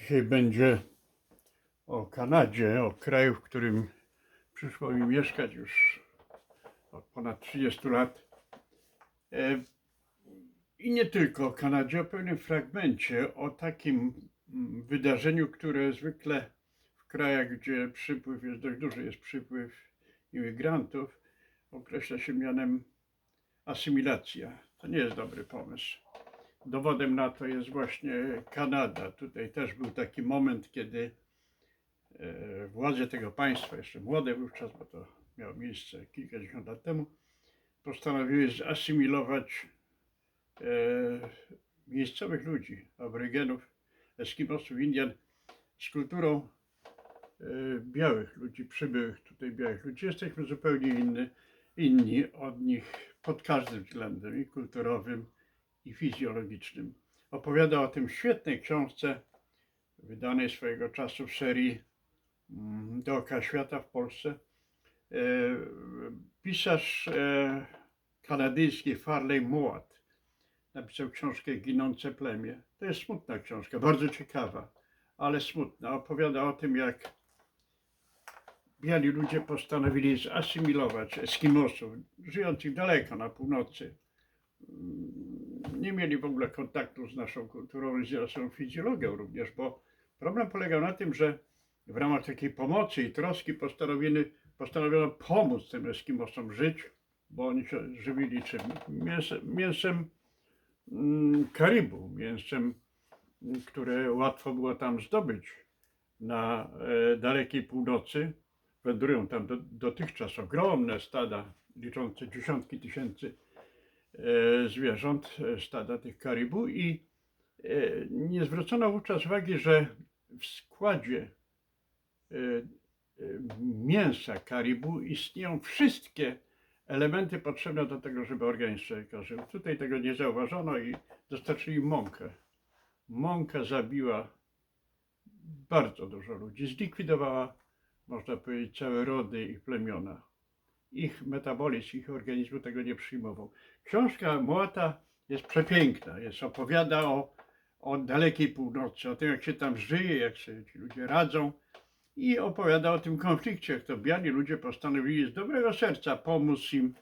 Dzisiaj będzie o Kanadzie, o kraju, w którym przyszło mi mieszkać już od ponad 30 lat. E, I nie tylko o Kanadzie, o pewnym fragmencie, o takim mm, wydarzeniu, które zwykle w krajach, gdzie przypływ jest dość duży, jest przypływ imigrantów, określa się mianem asymilacja. To nie jest dobry pomysł. Dowodem na to jest właśnie Kanada. Tutaj też był taki moment, kiedy e, władze tego państwa, jeszcze młode wówczas, bo to miało miejsce kilkadziesiąt lat temu, postanowiły zasymilować e, miejscowych ludzi, aborygenów, Eskimosów, Indian z kulturą e, białych ludzi, przybyłych tutaj białych ludzi. Jesteśmy zupełnie inny, inni od nich pod każdym względem i kulturowym, i fizjologicznym. Opowiada o tym w świetnej książce, wydanej swojego czasu w serii mm, Dookoła Świata w Polsce. E, Pisarz e, kanadyjski Farley Mowat napisał książkę Ginące plemię. To jest smutna książka, bardzo ciekawa, ale smutna. Opowiada o tym, jak biali ludzie postanowili zasymilować Eskimosów, żyjących daleko na północy. Nie mieli w ogóle kontaktu z naszą kulturą i z naszą fizjologią również, bo problem polegał na tym, że w ramach takiej pomocy i troski postanowiono, pomóc tym Eskimosom żyć, bo oni się żywili czym? Mięsem, mięsem mm, karibu, mięsem, mm, które łatwo było tam zdobyć na e, dalekiej północy. Wędrują tam do, dotychczas ogromne stada liczące dziesiątki tysięcy zwierząt, e, stada tych karibu i e, nie zwrócono wówczas uwagi, że w składzie e, e, mięsa karibu istnieją wszystkie elementy potrzebne do tego, żeby organizm człowieka żył. Tutaj tego nie zauważono i dostarczyli mąkę. Mąka zabiła bardzo dużo ludzi, zlikwidowała, można powiedzieć, całe rody i plemiona. Ich metabolizm, ich organizmu tego nie przyjmował. Książka Młota jest przepiękna, jest, opowiada o, o dalekiej północy, o tym, jak się tam żyje, jak sobie ci ludzie radzą i opowiada o tym konflikcie, jak to biali ludzie postanowili z dobrego serca pomóc im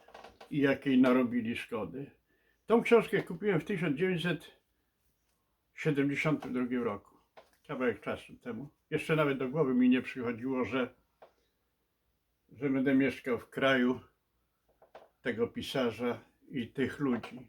i jakiej narobili szkody. Tą książkę kupiłem w 1972 roku, kawałek czasu temu. Jeszcze nawet do głowy mi nie przychodziło, że, że będę mieszkał w kraju tego pisarza i tych ludzi.